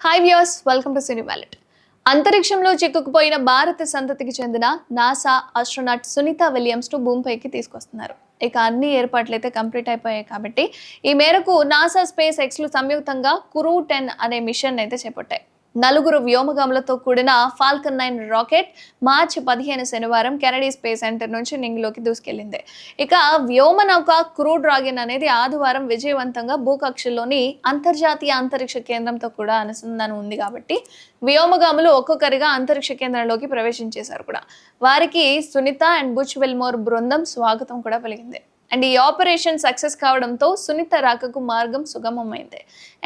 Hi views welcome to cine wallet అంతరిక్షంలో చిక్కుకుపోయిన భారత సంతతికి చెందిన నాసా ఆస్ట్రోనాట్ సునీత విలియమ్స్ను భూమిపైకి తీసుకొస్తున్నారు. ఇక అన్ని ఏర్పాట్లు అయితే కంప్లీట్ అయిపోయాయి కాబట్టి ఈ మేరకు నాసా స్పేస్ ఎక్స్లు సంయుక్తంగా కురూ టెన్ అనే మిషన్ అయితే చేపట్టాయి. నలుగురు వ్యోమగాములతో కూడిన ఫాల్కన్ నైన్ రాకెట్ మార్చి పదిహేను శనివారం కెనడీ స్పేస్ సెంటర్ నుంచి నింగిలోకి దూసుకెళ్ళింది ఇక వ్యోమనౌక క్రూ డ్రాగన్ అనేది ఆదివారం విజయవంతంగా భూకక్షలోని అంతర్జాతీయ అంతరిక్ష కేంద్రంతో కూడా అనుసంధానం ఉంది కాబట్టి వ్యోమగాములు ఒక్కొక్కరిగా అంతరిక్ష కేంద్రంలోకి ప్రవేశించేశారు కూడా. వారికి సునీత అండ్ బుచ్ వెల్మోర్ బృందం స్వాగతం కూడా పలికింది. అండ్ ఈ ఆపరేషన్ సక్సెస్ కావడంతో సునీత రాకకు మార్గం సుగమమైంది.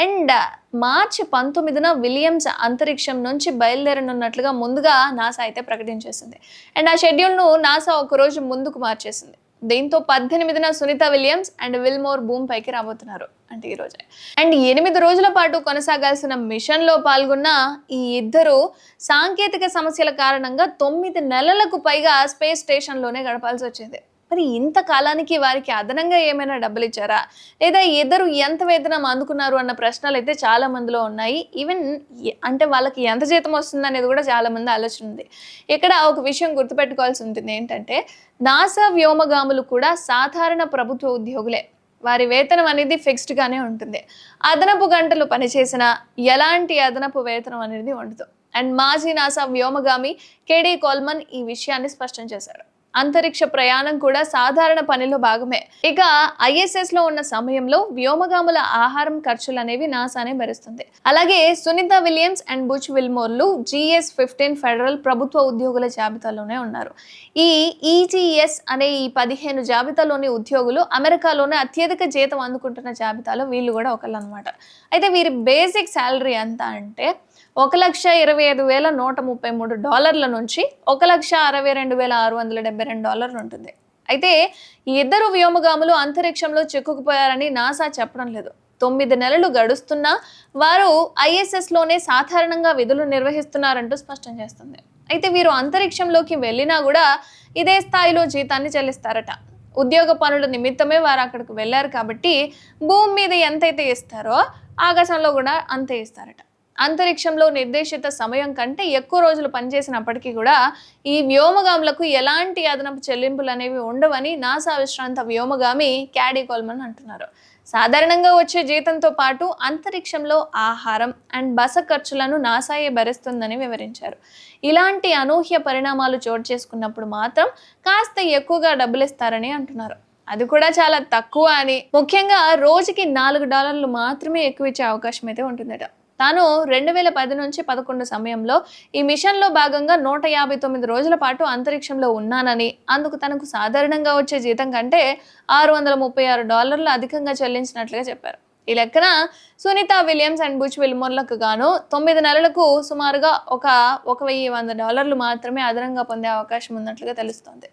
అండ్ మార్చి పంతొమ్మిదిన విలియమ్స్ అంతరిక్షం నుంచి బయలుదేరనున్నట్లుగా ముందుగా నాసా అయితే ప్రకటించేసింది. అండ్ ఆ షెడ్యూల్ను నాసా ఒక రోజు ముందుకు మార్చేసింది. దీంతో పద్దెనిమిదిన సునీత విలియమ్స్ అండ్ విల్మోర్ భూమి పైకి రాబోతున్నారు అంటే ఈ అండ్ ఎనిమిది రోజుల పాటు కొనసాగాల్సిన మిషన్లో పాల్గొన్న ఈ ఇద్దరు సాంకేతిక సమస్యల కారణంగా తొమ్మిది నెలలకు పైగా స్పేస్ స్టేషన్లోనే గడపాల్సి వచ్చింది. మరి ఇంత కాలానికి వారికి అదనంగా ఏమైనా డబ్బులు ఇచ్చారా లేదా ఇద్దరు ఎంత వేతనం అందుకున్నారు అన్న ప్రశ్నలు అయితే చాలా మందిలో ఉన్నాయి. ఈవెన్ అంటే వాళ్ళకి ఎంత జీతం వస్తుంది అనేది కూడా చాలా మంది ఆలోచన ఉంది. ఇక్కడ ఒక విషయం గుర్తుపెట్టుకోవాల్సి ఉంటుంది ఏంటంటే నాసా వ్యోమగాములు కూడా సాధారణ ప్రభుత్వ ఉద్యోగులే. వారి వేతనం అనేది ఫిక్స్డ్గానే ఉంటుంది. అదనపు గంటలు పనిచేసిన ఎలాంటి అదనపు వేతనం అనేది ఉండదు. అండ్ మాజీ నాసా వ్యోమగామి కేడీ కోల్మన్ ఈ విషయాన్ని స్పష్టం చేశాడు అంతరిక్ష ప్రయాణం కూడా సాధారణ పనిలో భాగమే. ఇక ఐఎస్ఎస్లో ఉన్న సమయంలో వ్యోమగాముల ఆహారం ఖర్చులు అనేవి నాసానే భరిస్తుంది అలాగే సునీత విలియమ్స్ అండ్ బుచ్ విల్మోర్లు జిఎస్ ఫిఫ్టీన్ ఫెడరల్ ప్రభుత్వ ఉద్యోగుల జాబితాలోనే ఉన్నారు. ఈ ఈజీఎస్ అనే ఈ పదిహేను జాబితాలోని ఉద్యోగులు అమెరికాలోనే అత్యధిక జీతం అందుకుంటున్న జాబితాలో వీళ్ళు కూడా ఒకళ్ళు అనమాట అయితే వీరి బేసిక్ శాలరీ ఎంత అంటే ఒక లక్ష ఇరవై ఐదు వేల నూట ముప్పై మూడు డాలర్ల నుంచి ఒక లక్ష అరవై రెండు వేల ఆరు వందల డెబ్బై రెండు డాలర్లు ఉంటుంది. అయితే ఈ ఇద్దరు వ్యోమగాములు అంతరిక్షంలో చిక్కుకుపోయారని నాసా చెప్పడం లేదు. తొమ్మిది నెలలు గడుస్తున్నా వారు ఐఎస్ఎస్లోనే సాధారణంగా విధులు నిర్వహిస్తున్నారంటూ స్పష్టం చేస్తుంది. అయితే వీరు అంతరిక్షంలోకి వెళ్ళినా కూడా ఇదే స్థాయిలో జీతాన్ని చెల్లిస్తారట. ఉద్యోగ పనుల నిమిత్తమే వారు అక్కడికి వెళ్ళారు కాబట్టి భూమి మీద ఎంతైతే ఇస్తారో ఆకాశంలో కూడా అంతే ఇస్తారట. అంతరిక్షంలో నిర్దేశిత సమయం కంటే ఎక్కువ రోజులు పనిచేసినప్పటికీ కూడా ఈ వ్యోమగాములకు ఎలాంటి అదనపు చెల్లింపులు అనేవి ఉండవని నాసా విశ్రాంత వ్యోమగామి క్యాడీ కోల్మన్ అంటున్నారు. సాధారణంగా వచ్చే జీతంతో పాటు అంతరిక్షంలో ఆహారం అండ్ బస ఖర్చులను నాసాయే భరిస్తుందని వివరించారు. ఇలాంటి అనూహ్య పరిణామాలు చోటు చేసుకున్నప్పుడు మాత్రం కాస్త ఎక్కువగా డబ్బులు ఇస్తారని అంటున్నారు. అది కూడా చాలా తక్కువ అని. ముఖ్యంగా రోజుకి నాలుగు డాలర్లు మాత్రమే ఎక్కువ ఇచ్చే అవకాశం అయితే ఉంటుందట. తాను రెండు వేల పది నుంచి పదకొండు సమయంలో ఈ మిషన్లో భాగంగా నూట యాభై తొమ్మిది రోజుల పాటు అంతరిక్షంలో ఉన్నానని అందుకు తనకు సాధారణంగా వచ్చే జీతం కంటే ఆరు వందల ముప్పై ఆరు డాలర్లు అధికంగా చెల్లించినట్లుగా చెప్పారు. ఈ లెక్కన సునీత విలియమ్స్ అండ్ బుచ్ విల్మోర్లకు గాను తొమ్మిది నెలలకు సుమారుగా ఒక ఒక వెయ్యి వంద డాలర్లు మాత్రమే అదనంగా పొందే అవకాశం ఉన్నట్లుగా తెలుస్తోంది.